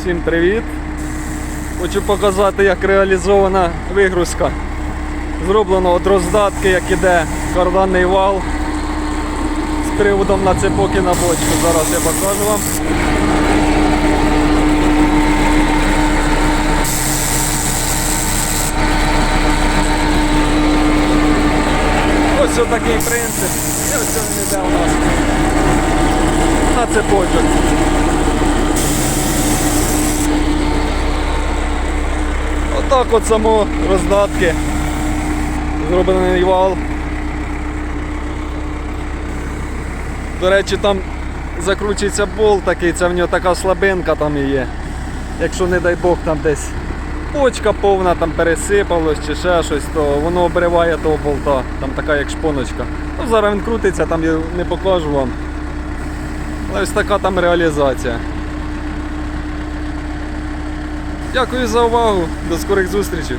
Всім привіт! Хочу показати, як реалізована вигрузка. Зроблено від роздатки, як іде карданний вал з приводом на цепоки на бочку. Зараз я покажу вам. Ось такий принцип. І ось він іде у нас на цепочок. Отак от само роздатки. Зроблений вал. До речі, там закручується болт такий, це в нього така слабинка там і є. Якщо не дай Бог там десь почка повна, там пересипалось чи ще щось, то воно обриває того болта. Там така як шпоночка. Ну, зараз він крутиться, там я не покажу вам. Але ось така там реалізація. Дякую за увагу. До скорих зустрічей.